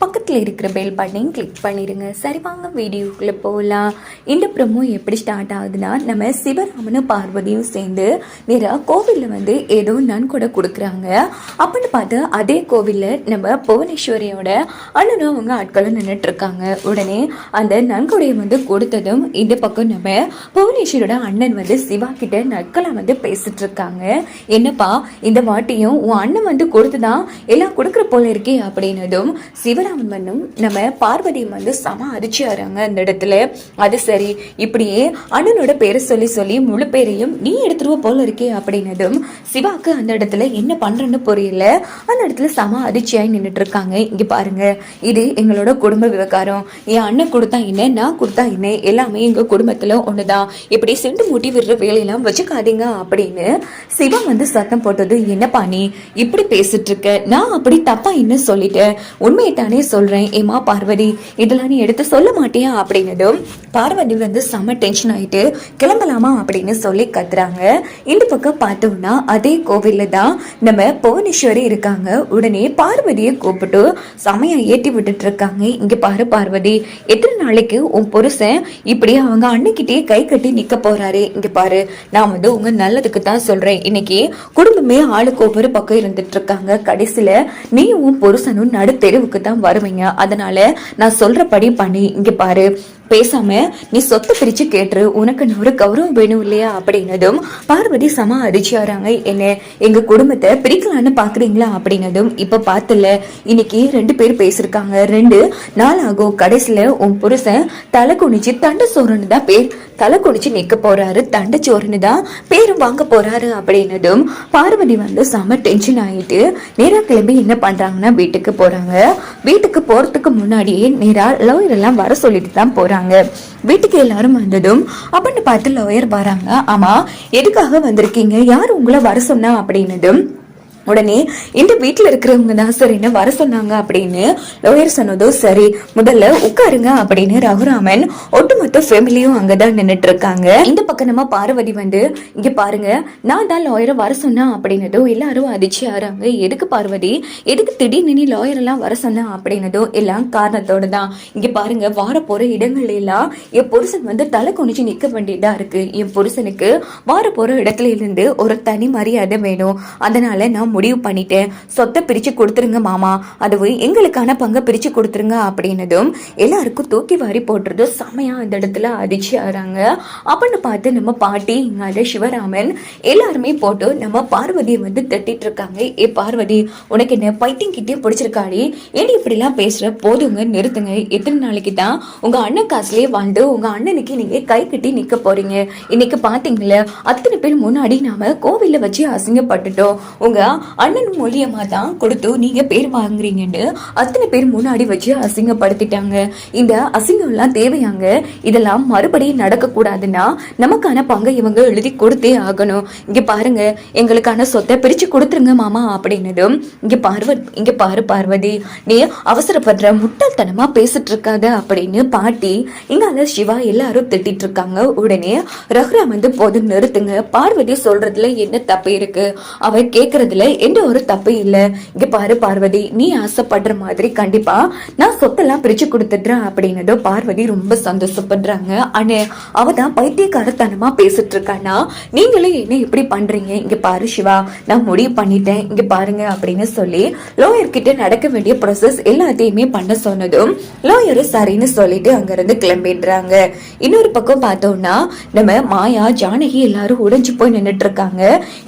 பக்கத்தில் இருக்கிற பெல் பட்டனையும் கிளிக் பண்ணிடுங்க சரி வாங்க வீடியோக்குள்ளே போகலாம் இந்த ப்ரமோ எப்படி ஸ்டார்ட் ஆகுதுன்னா நம்ம சிவராமனும் பார்வதியும் சேர்ந்து நேராக கோவிலில் வந்து ஏதோ நன்கொடை கொடுக்குறாங்க. அப்படின்னு பார்த்து அதே கோவிலில் நம்ம புவனேஸ்வரியோட அண்ணனும் அவங்க ஆட்களும் நின்றுட்டு இருக்காங்க உடனே அந்த நன்கொடையை வந்து கொடுத்ததும் இந்த பக்கம் நம்ம புவனேஸ்வரோட அண்ணன் வந்து சிவா கிட்ட நற்கலா வந்து பேசிட்டு இருக்காங்க என்னப்பா இந்த வாட்டியும் உன் அண்ணன் வந்து கொடுத்துதான் எல்லாம் கொடுக்குற போல இருக்கே அப்படின்னதும் அம்மனும் நம்ம பார்வதியும் வந்து சம அரிச்சியாருங்க அந்த இடத்துல. அது சரி இப்படியே அண்ணனோட பேரை சொல்லி சொல்லி முழு பேரையும் நீ எடுத்துருவ போல இருக்கே அப்படின்னதும் சிவாக்கு அந்த இடத்துல என்ன பண்றேன்னு புரியல. அந்த இடத்துல சம அரிச்சியாய் நின்றுட்டு இருக்காங்க இங்க பாருங்க இது எங்களோட குடும்ப விவகாரம். என் அண்ணன் கொடுத்தா என்ன நான் கொடுத்தா என்ன எல்லாமே எங்க குடும்பத்துல ஒண்ணுதான். இப்படி செண்டு மூட்டி விடுற வேலையெல்லாம் வச்சுக்காதீங்க அப்படின்னு சிவா வந்து சத்தம் போட்டது என்னப்பா நீ இப்படி பேசிட்டு இருக்க நான் அப்படி தப்பா என்ன சொல்லிட்டேன்? உண்மையை தானே நானே சொல்கிறேன் ஏமா பார்வதி இதெல்லாம் நீ எடுத்து சொல்ல மாட்டியா அப்படின்னதும் பார்வதி வந்து செம டென்ஷன் ஆகிட்டு கிளம்பலாமா அப்படின்னு சொல்லி கத்துறாங்க. இந்த பக்கம் பார்த்தோம்னா அதே கோவிலில் தான் நம்ம புவனேஸ்வரி இருக்காங்க. உடனே பார்வதியை கூப்பிட்டு சமையா ஏற்றி விட்டுட்டு இருக்காங்க. இங்கே பாரு பார்வதி எத்தனை நாளைக்கு உன் புருஷன் இப்படி அவங்க அண்ணன்கிட்டயே கை கட்டி நிற்க போறாரு. இங்கே பாரு நான் வந்து உங்க நல்லதுக்கு தான் சொல்றேன். இன்னைக்கு குடும்பமே ஆளுக்கு ஒவ்வொரு பக்கம் இருந்துட்டு இருக்காங்க. கடைசியில் நீ உன் புருஷனும் நடு தெருவுக்கு தான் வருவீங்க. அதனால நான் சொல்றபடி பண்ணி இங்க பாரு பேசாம நீ சொத்தை பிரிச்சு கேட்டுரு உனக்கு ஒரு கௌரவம் வேணும் இல்லையா? அப்படின்னதும் பார்வதி சம அதிர்ச்சியாராங்க என்ன எங்க குடும்பத்தை பிரிக்கலான்னு பாக்குறீங்களா? அப்படின்னதும் இப்ப பார்த்துல இன்னைக்கு ரெண்டு பேர் பேசிருக்காங்க. ரெண்டு நாள் ஆகும் கடைசியில உன் புருஷன் தலை குனிச்சு தண்டை சோறுன்னு தான் பேர் தலை குனிச்சு நிக்க போறாரு. தண்டை சோறுன்னு தான் பேரும் வாங்க போறாரு. அப்படின்னதும் பார்வதி வந்து செம டென்ஷன் ஆயிட்டு நேரா கிளம்பி என்ன பண்றாங்கன்னா வீட்டுக்கு போறாங்க. வீட்டுக்கு போறதுக்கு முன்னாடியே நேரா லோயர் எல்லாம் வர சொல்லிட்டு தான் போறாங்க. வீட்டுக்கு எல்லாரும் வந்ததும் அப்படின்னு பார்த்து லாயர் வராங்க. ஆமா எதுக்காக வந்திருக்கீங்க? யார் உங்களை வர சொன்னா? அப்படின்னதும் உடனே இந்த வீட்டில் இருக்கிறவங்க தான் சார் என்ன வர சொன்னாங்க? அப்படின்னு லோயர் சொன்னதும் சரி முதல்ல உட்காருங்க அப்படின்னு ரகுராமன் ஒட்டுமொத்த ஃபேமிலியும் அங்கதான் நின்னுட்டு இருக்காங்க இந்த பக்கமா பார்வதி வந்து இங்க பாருங்க நான் தான் லாயரை வர சொன்னேன் அப்படின்னதும் எல்லாரும் அதிர்ச்சி ஆறாங்க எதுக்கு பார்வதி? எதுக்கு திடீர்னு நீ லாயர் எல்லாம் வர சொன்னா? அப்படின்னதும் எல்லாம் காரணத்தோட தான். இங்க பாருங்க வார போற இடங்கள் எல்லாம் என் புருஷன் வந்து தலை குனிச்சு நிக்க வேண்டியதா இருக்கு. என் புருஷனுக்கு வார போற இடத்துல இருந்து ஒரு தனி மரியாதை வேணும். அதனால நான் முடிவு பண்ணிட்டேன் சொத்தை பிரிச்சு கொடுத்துருங்க மாமா. அதுவும் எங்களுக்கான பங்கை பிரிச்சு கொடுத்துருங்க அப்படின்னதும் எல்லாருக்கும் தூக்கி வாரி போட்டுறது செமையா அந்த இடத்துல அதிர்ச்சி ஆறாங்க. அப்படின்னு பார்த்து நம்ம பாட்டி இங்கால சிவராமன் எல்லாருமே போட்டு நம்ம பார்வதியை வந்து தட்டிட்டு இருக்காங்க. ஏ பார்வதி உனக்கு என்ன பைத்தியம் கிட்டே பிடிச்சிருக்காடி. ஏன் இப்படிலாம் பேசுற? போதுங்க நிறுத்துங்க. எத்தனை நாளைக்கு தான் உங்க அண்ணன் காசுலயே வாழ்ந்து உங்க அண்ணனுக்கு நீங்க கை கட்டி நிக்க போறீங்க. இன்னைக்கு பாத்தீங்களே அத்தனை பேர் முன்னாடி நாம கோவில்ல வச்சு அசிங்கப்பட்டுட்டோம். உங்க அண்ணன் மூலியமாக தான் கொடுத்து நீங்க பேர் வாங்குறீங்கன்னு அத்தனை பேர் முன்னாடி வச்சு அசிங்கப்படுத்திட்டாங்க. இந்த அசிங்கம் எல்லாம் தேவையாங்க. இதெல்லாம் மறுபடியும் நடக்கக்கூடாதுன்னா நமக்கான பங்கை இவங்க எழுதி கொடுத்தே ஆகணும். இங்க பாருங்க எங்களுக்கான சொத்தை பிரிச்சு கொடுத்துருங்க மாமா அப்படின்னதும் இங்க பார்வதி இங்க பாரு பார்வதி நீ அவசரப்படுற முட்டாள்தனமா பேசிட்டு இருக்காத அப்படின்னு பாட்டி இங்கால சிவா எல்லாரும் திட்டிட்டு இருக்காங்க உடனே ரகுராம் வந்து போதும் நிறுத்துங்க. பார்வதி சொல்றதுல என்ன தப்பு இருக்கு? அவ கேட்கறதுல எந்த ஒரு தப்பு இல்லை. இங்க பாரு பார்வதி நீ ஆசைப்படுற மாதிரி கண்டிப்பா நான் சொத்தெல்லாம் பிரிச்சு கொடுத்துடுறேன் அப்படின்னதோ பார்வதி ரொம்ப சந்தோஷப்படுறாங்க. அனு அவ தான் பைத்தியக்காரத்தனமா பேசிட்டு இருக்கானா? நீங்களே என்ன இப்படி பண்றீங்க? இங்க பாரு சிவா நான் முடிவு பண்ணிட்டேன். இங்க பாருங்க அப்படின்னு சொல்லி லோயர் கிட்ட நடக்க வேண்டிய ப்ராசஸ் எல்லாத்தையுமே பண்ண சொன்னதும் லோயர் சரின்னு சொல்லிட்டு அங்கிருந்து கிளம்பிடுறாங்க. இன்னொரு பக்கம் பார்த்தோம்னா நம்ம மாயா ஜானகி எல்லாரும் உடைஞ்சு போய் நின்னுட்டு இருக்காங்க.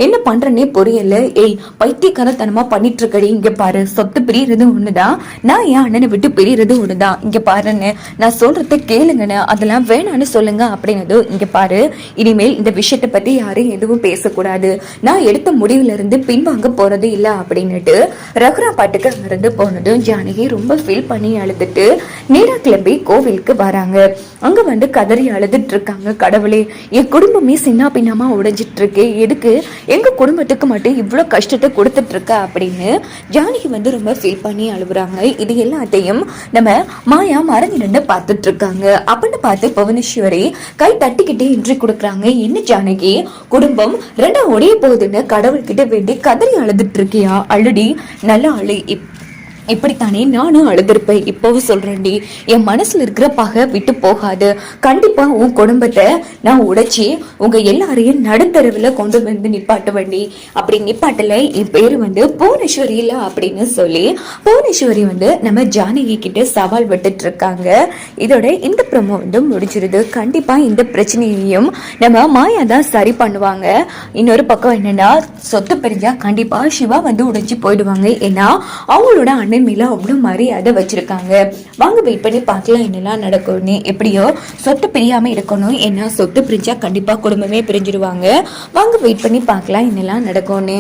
என்ன பண்றேன்னே புரியல. ஏய் பைத்தியக்காரத்தனமா பண்ணிட்டு இருக்கடி இங்க பாரு சொத்து பிரியறது ஒண்ணுதான் நான் என் அண்ணனை விட்டு பிரியறது ஒண்ணுதான் இங்க பாருன்னு நான் சொல்றத கேளுங்கன்னு அதெல்லாம் வேணான்னு சொல்லுங்க அப்படின்னது இங்க பாரு இனிமேல் இந்த விஷயத்த பத்தி யாரும் எதுவும் பேசக்கூடாது. நான் எடுத்த முடிவுல இருந்து பின்வாங்க போறது இல்ல அப்படின்னுட்டு ரகுரா பாட்டுக்கு அங்கிருந்து போனதும் ஜானகி ரொம்ப ஃபீல் பண்ணி அழுதுட்டு நேரா கிளம்பி கோவிலுக்கு வராங்க. அங்க வந்து கதறி அழுதுட்டு இருக்காங்க கடவுளே. என் குடும்பமே சின்ன பின்னமா உடைஞ்சிட்டு இருக்கு எதுக்கு? எங்க குடும்பத்துக்கு மட்டும் இவ்வளவு கஷ்டத்தை கஷ்டத்தை கொடுத்துட்டு இருக்கா அப்படின்னு ஜானகி வந்து ரொம்ப ஃபீல் பண்ணி அழுகுறாங்க. இது எல்லாத்தையும் நம்ம மாயா மறந்து நின்று பார்த்துட்டு இருக்காங்க அப்படின்னு பார்த்து புவனேஸ்வரி கை தட்டிக்கிட்டே என்ட்ரி கொடுக்குறாங்க. என்ன ஜானகி? குடும்பம் ரெண்டா உடைய போகுதுன்னு கடவுள்கிட்ட வேண்டி கதறி அழுதுட்டு இருக்கியா அழுடி நல்லா அழு இப் இப்படித்தானே நானும் அழுதுருப்பேன். இப்போவும் சொல்றேன்டி என் மனசுல இருக்கிற பகை விட்டு போகாது. கண்டிப்பா உன் குடும்பத்தை நான் உடைச்சி உங்க எல்லாரையும் நடுத்தரவுல கொண்டு வந்து நிப்பாட்டுவேண்டி அப்படி நிப்பாட்டல என் பேரு வந்து புவனேஸ்வரி இல்ல அப்படின்னு சொல்லி புவனேஸ்வரி வந்து நம்ம ஜானகி கிட்ட சவால் விட்டுட்டு இருக்காங்க இதோட இந்த ப்ரமோ வந்து முடிஞ்சிருது. கண்டிப்பா இந்த பிரச்சனையையும் நம்ம மாயா தான் சரி பண்ணுவாங்க. இன்னொரு பக்கம் என்னன்னா சொத்து பிரிஞ்சா கண்டிப்பா சிவா வந்து உடைஞ்சு போயிடுவாங்க. ஏன்னா அவங்களோட அண்ணன் மேல அவ்வளோ மரியாதை வச்சிருக்காங்க. வாங்க வெயிட் பண்ணி பார்க்கலாம் என்னெல்லாம் நடக்கும்னு. எப்படியோ சொத்து பிரியாம இருக்கணும். ஏன்னா சொத்து பிரிஞ்சா கண்டிப்பா குடும்பமே பிரிஞ்சிடுவாங்க வாங்க வெயிட் பண்ணி பார்க்கலாம் என்னெல்லாம் நடக்கும்னு.